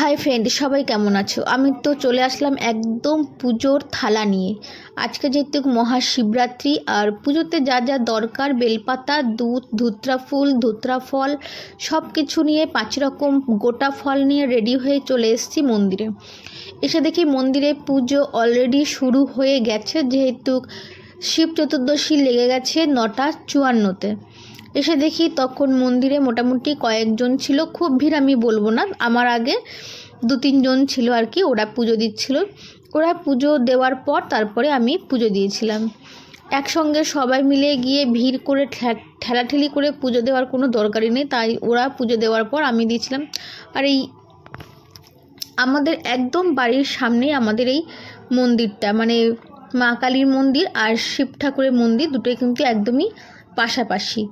Hi friend, সবাই কেমন আছো? আমি তো চলে আসলাম একদম পুজোর থালা নিয়ে। আজকে যেহেতু মহাশিবরাত্রি, আর পুজোতে যা যা দরকার, বেলপাতা, দুধ, ধুত্রা ফুল, ধুত্রা ফল সব কিছু নিয়ে পাঁচ রকম গোটা ফল নিয়ে রেডি হয়ে চলে এসেছি মন্দিরে। এসে দেখি মন্দিরে পুজো অলরেডি শুরু হয়ে গেছে, যেহেতু শিব চতুর্দশী লেগে গেছে নটা চুয়ান্নতে। এসে দেখি তখন মন্দিরে মোটামুটি কয়েকজন ছিল। খুব ভিড় আমি বলব না, আমার আগে দু তিনজন ছিল আর কি, ওরা পুজো দিচ্ছিল। ওরা পুজো দেওয়ার পর তারপরে আমি পুজো দিয়েছিলাম। একসঙ্গে সবাই মিলে গিয়ে ভিড় করে ঠেলাঠেলি করে পুজো দেওয়ার কোনো দরকারই নেই, তাই ওরা পুজো দেওয়ার পর আমি দিয়েছিলাম। আর এই আমাদের একদম বাড়ির সামনেই আমাদের এই মন্দিরটা মানে মা কালীর মন্দির আর শিব ঠাকুরের মন্দির, দুটোই কিন্তু একদমই পাশাপাশি।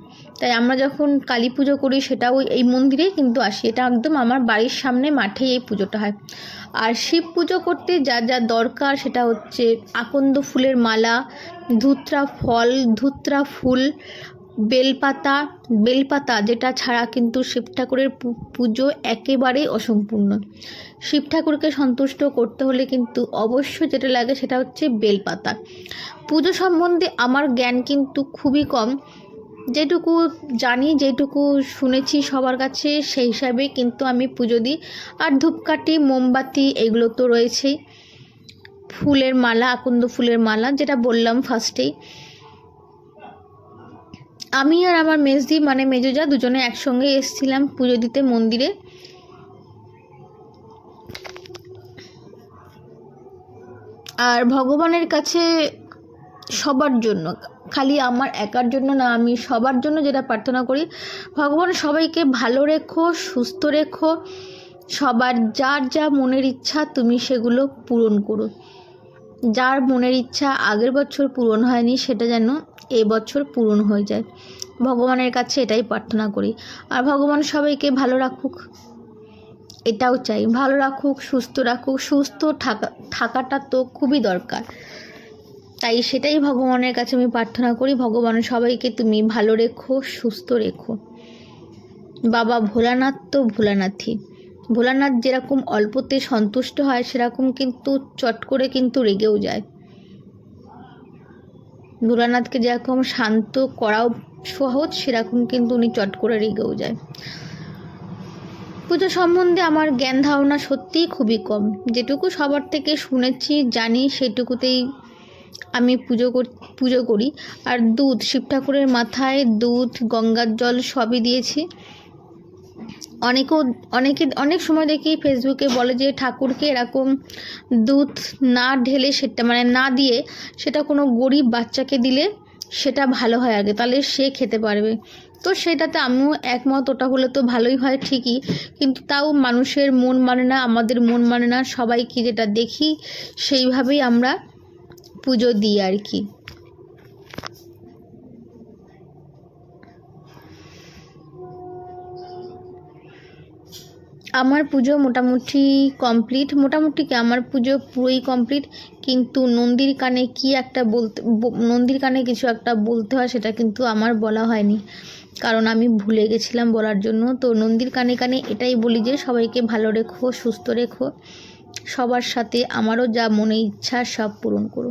তাই আমরা যখন কালী পুজো করি সেটাও এই মন্দিরেই কিন্তু আসি। এটা একদম আমার বাড়ির সামনে মাঠেই এই পুজোটা হয়। আর শিব পুজো করতে যা যা দরকার সেটা হচ্ছে আকন্দ ফুলের মালা, ধুত্রা ফল, ধুত্রা ফুল, বেলপাতা বেলপাতা যেটা ছাড়া কিন্তু শিব ঠাকুরের পুজো একেবারেই অসম্পূর্ণ। শিব ঠাকুরকে সন্তুষ্ট করতে হলে কিন্তু অবশ্যই যেটা লাগে সেটা হচ্ছে বেলপাতা। পুজো সম্বন্ধে আমার জ্ঞান কিন্তু খুবই কম। যেটুকু জানি, যেটুকু শুনেছি সবার কাছে, সেই হিসাবে কিন্তু আমি পুজো দিই। আর ধূপকাঠি, মোমবাতি, এগুলো তো রয়েছেই। ফুলের মালা, আকন্দ ফুলের মালা, যেটা বললাম ফার্স্টেই আমি আর আমার মেজদি মানে মেজোজা দুজনে একসঙ্গে এসেছিলাম পুজো দিতে মন্দিরে। আর ভগবানের কাছে সবার জন্য। খালি আমার একার জন্য না, আমি সবার জন্য যেটা প্রার্থনা করি, ভগবান সবাইকে ভালো রেখো, সুস্থ রেখো। সবার যার যা মনের ইচ্ছা তুমি সেগুলো পূরণ করো। যার মনের ইচ্ছা আগের বছর পূরণ হয়নি, সেটা যেন এই বছর পূরণ হয়ে যায়। ভগবানের কাছে এটাই প্রার্থনা করি। আর ভগবান সবাইকে ভালো রাখুক, এটাও চাই। ভালো রাখুক, সুস্থ রাখুক, সুস্থ থাকা, থাকাটা তো খুবই দরকার। তাই সেটাই ভগবানের কাছে আমি প্রার্থনা করি, ভগবান সবাইকে তুমি ভালো রেখো, সুস্থ রেখো। বাবা ভোলানাথ তো ভোলানাথই। ভোলানাথ যেরকম অল্পতে সন্তুষ্ট হয়, সেরকম কিন্তু চট করে কিন্তু রেগেও যায়। ভোলানাথকে যেরকম শান্ত করাও সহজ, সেরকম কিন্তু উনি চট করে রেগেও যায়। পুজো সম্বন্ধে আমার জ্ঞান ধারণা সত্যিই খুবই কম। যেটুকু সবার থেকে শুনেছি, জানি সেটুকুতেই আমি পুজো কর, পুজো করি। আর দুধ, শিব ঠাকুরের মাথায় দুধ, গঙ্গার জল সবই দিয়েছি। অনেকেও, অনেকে, অনেক সময় দেখি ফেসবুকে বলে যে ঠাকুরকে এরকম দুধ না ঢেলে সেটা মানে না দিয়ে সেটা কোনো গরিব বাচ্চাকে দিলে সেটা ভালো হয় আগে, তাহলে সে খেতে পারবে। তো সেটাতে আমিও একমত, ওটা হলে তো ভালোই হয় ঠিকই, কিন্তু তাও মানুষের মন মানে না, আমাদের মন মানে না সবাইকে যেটা দেখি সেইভাবেই আমরা পুজো দিই আর কি। আমার পুজো মোটামুটি কমপ্লিট মোটামুটি কি আমার পুজো পুরোই কমপ্লিট কিন্তু নন্দীর কানে কি একটা বলতে নন্দীর কানে কিছু একটা বলতে হয় সেটা কিন্তু আমার বলা হয়নি। কারণ আমি ভুলে গেছিলাম বলার জন্য। তো নন্দীর কানে কানে এটাই বলি যে সবাইকে ভালো রেখো, সুস্থ রেখো। সবার সাথে আমারও যা মনে ইচ্ছা সব পূরণ করো।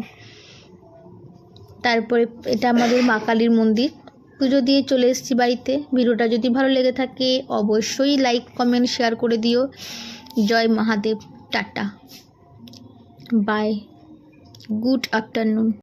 তারপরে এটা আমাদের মা কালীর মন্দির। পুজো দিয়ে চলে এসেছি বাড়িতে। ভিডিওটা যদি ভালো লেগে থাকে, অবশ্যই লাইক কমেন্ট শেয়ার করে দিও। জয় Mahadev, tata. Bye good afternoon